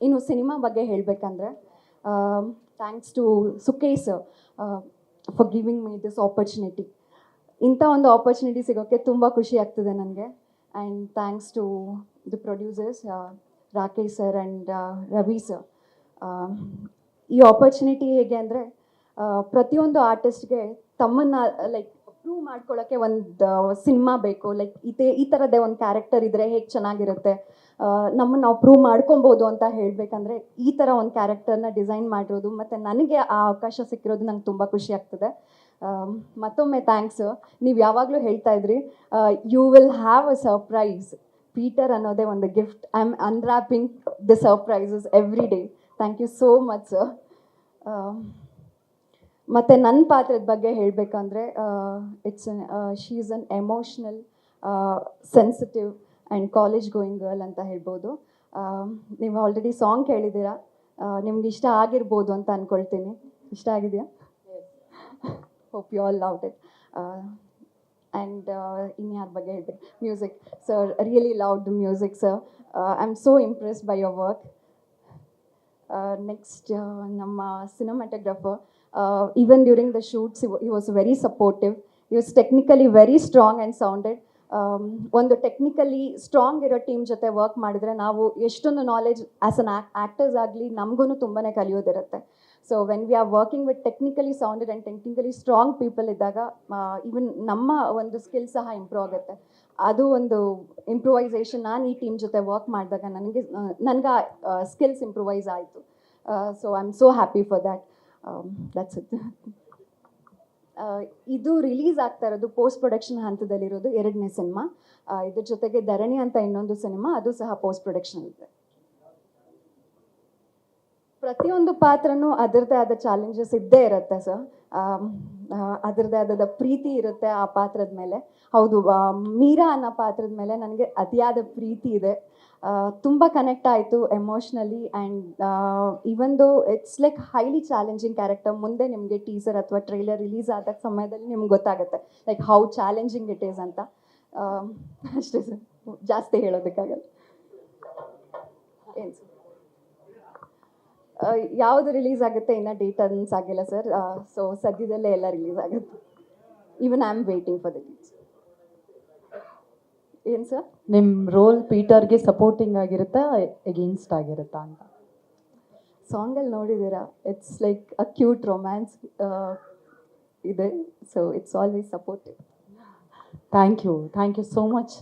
ಇನ್ನು ಸಿನಿಮಾ ಬಗ್ಗೆ ಹೇಳಬೇಕಂದ್ರೆ thanks to Sukesh for giving me this opportunity ಇಂಥ ಒಂದು ಆಪರ್ಚುನಿಟಿ ಸಿಗೋಕ್ಕೆ ತುಂಬ ಖುಷಿ ಆಗ್ತಿದೆ ನನಗೆ. And thanks to the producers Rakesh sir and Ravi sir ಈ ಆಪರ್ಚುನಿಟಿ ಹೇಗೆ ಅಂದರೆ ಪ್ರತಿಯೊಂದು ಆರ್ಟಿಸ್ಟ್ಗೆ ತಮ್ಮನ್ನು ಲೈಕ್ ಪ್ರೂವ್ ಮಾಡ್ಕೊಳ್ಳೋಕ್ಕೆ ಒಂದು ಸಿನಿಮಾ ಬೇಕು. ಲೈಕ್ ಇದೇ, ಈ ಥರದ್ದೇ ಒಂದು ಕ್ಯಾರೆಕ್ಟರ್ ಇದ್ದರೆ ಹೇಗೆ ಚೆನ್ನಾಗಿರುತ್ತೆ? ನಮ್ಮನ್ನು ನಾವು ಪ್ರೂವ್ ಮಾಡ್ಕೊಬೋದು ಅಂತ ಹೇಳಬೇಕಂದ್ರೆ ಈ ಥರ ಒಂದು ಕ್ಯಾರೆಕ್ಟರ್ನ ಡಿಸೈನ್ ಮಾಡಿರೋದು ಮತ್ತು ನನಗೆ ಆ ಅವಕಾಶ ಸಿಕ್ಕಿರೋದು ನಂಗೆ ತುಂಬ ಖುಷಿ ಆಗ್ತದೆ. ಮತ್ತೊಮ್ಮೆ ಥ್ಯಾಂಕ್ಸ್ ನೀವು ಯಾವಾಗಲೂ ಹೇಳ್ತಾ ಇದ್ರಿ you will have a surprise Peter ಅನ್ನೋದೇ ಒಂದು gift I am unwrapping the surprises every day thank you so much sir ಮತ್ತು ನನ್ನ ಪಾತ್ರದ ಬಗ್ಗೆ ಹೇಳಬೇಕಂದ್ರೆ it's she is an emotional sensitive and college going girl ಅಂತ ಹೇಳ್ಬೋದು. ನೀವು ಆಲ್ರೆಡಿ ಸಾಂಗ್ ಕೇಳಿದ್ದೀರಾ? ನಿಮ್ಗೆ ಇಷ್ಟ ಆಗಿರ್ಬೋದು ಅಂತ ಅಂದ್ಕೊಳ್ತೀನಿ ಇಷ್ಟ ಆಗಿದೆಯಾ? Hope you all loved it and ಇನ್ಯಾರ ಬಗ್ಗೆ ಹೇಳ್ಬೇಕು? Music sir really love the music sir I am so impressed by your work next ನಮ್ಮ cinematographer even during the shoots he was very supportive he was technically very strong and sounded ಒಂದು technically strong ಇರೋ team ಜೊತೆ work ಮಾಡಿದ್ರೆ ನಾವು ಎಷ್ಟೊಂದು knowledge as an actors ಆಗಲಿ ನಮಗೂ ತುಂಬಾ ಕಲಿಯೋದಿರುತ್ತೆ. So when we are working with technically sounded and technically strong people ಇದ್ದಾಗ ಈವನ್ ನಮ್ಮ ಒಂದು ಸ್ಕಿಲ್ ಸಹ ಇಂಪ್ರೂವ್ ಆಗುತ್ತೆ. ಅದು ಒಂದು ಇಂಪ್ರೂವೈಸೇಷನ್ ನಾನು ಈ ಟೀಮ್ ಜೊತೆ ವರ್ಕ್ ಮಾಡಿದಾಗ ನನಗೆ ನನಗೆ ಸ್ಕಿಲ್ಸ್ ಇಂಪ್ರೂವೈಸ್ ಆಯಿತು. So I am so happy for that that's it ಇದು ರಿಲೀಸ್ ಆಗ್ತಾ ಇರೋದು ಪೋಸ್ಟ್ ಪ್ರೊಡಕ್ಷನ್ ಹಂತದಲ್ಲಿರೋದು ಎರಡನೇ ಸಿನಿಮಾ ಇದ್ರ ಜೊತೆಗೆ ಧರಣಿ ಅಂತ ಇನ್ನೊಂದು ಸಿನಿಮಾ ಅದು ಸಹ ಪೋಸ್ಟ್ ಪ್ರೊಡಕ್ಷನ್ ಇದೆ ಪ್ರತಿಯೊಂದು ಪಾತ್ರನೂ ಅದರದೇ ಆದ ಚಾಲೆಂಜಸ್ ಇದ್ದೇ ಇರುತ್ತೆ ಸರ್ ಅದರದೇ ಆದ ಪ್ರೀತಿ ಇರುತ್ತೆ ಆ ಪಾತ್ರದ ಮೇಲೆ. ಹೌದು ಮೀರಾ ಅನ್ನೋ ಪಾತ್ರದ ಮೇಲೆ ನನಗೆ ಅತಿಯಾದ ಪ್ರೀತಿ ಇದೆ. ತುಂಬ ಕನೆಕ್ಟ್ ಆಯಿತು emotionally and even though it's like highly challenging character ಮುಂದೆ ನಿಮಗೆ ಟೀಸರ್ ಅಥವಾ ಟ್ರೈಲರ್ ರಿಲೀಸ್ ಆದ ಸಮಯದಲ್ಲಿ ನಿಮ್ಗೆ ಗೊತ್ತಾಗುತ್ತೆ like how challenging it is ಅಂತ. ಅಷ್ಟೇ ಸರ್ ಜಾಸ್ತಿ ಹೇಳೋದಕ್ಕಾಗಲ್ಲ. ಏನು ಸರ್ ಯಾವುದು ರಿಲೀಸ್ ಆಗುತ್ತೆ ಇನ್ನೂ ಡೇಟ್ ಅನ್ಸ್ ಆಗಿಲ್ಲ ಸರ್ ಸೊ ಸದ್ಯದಲ್ಲೇ ಎಲ್ಲ ರಿಲೀಸ್ ಆಗುತ್ತೆ. Even I am waiting for the dates ಏನು ಸರ್ ನಿಮ್ಮ ರೋಲ್ ಪೀಟರ್ಗೆ ಸಪೋರ್ಟಿಂಗ್ ಆಗಿರುತ್ತಾ ಎಗೇನ್ಸ್ಟ್ ಆಗಿರುತ್ತಾ ಅಂತ? ಸಾಂಗಲ್ಲಿ ನೋಡಿದ್ದೀರಾ? It's like a cute romance ಇದೆ. So it's always supportive thank you thank you so much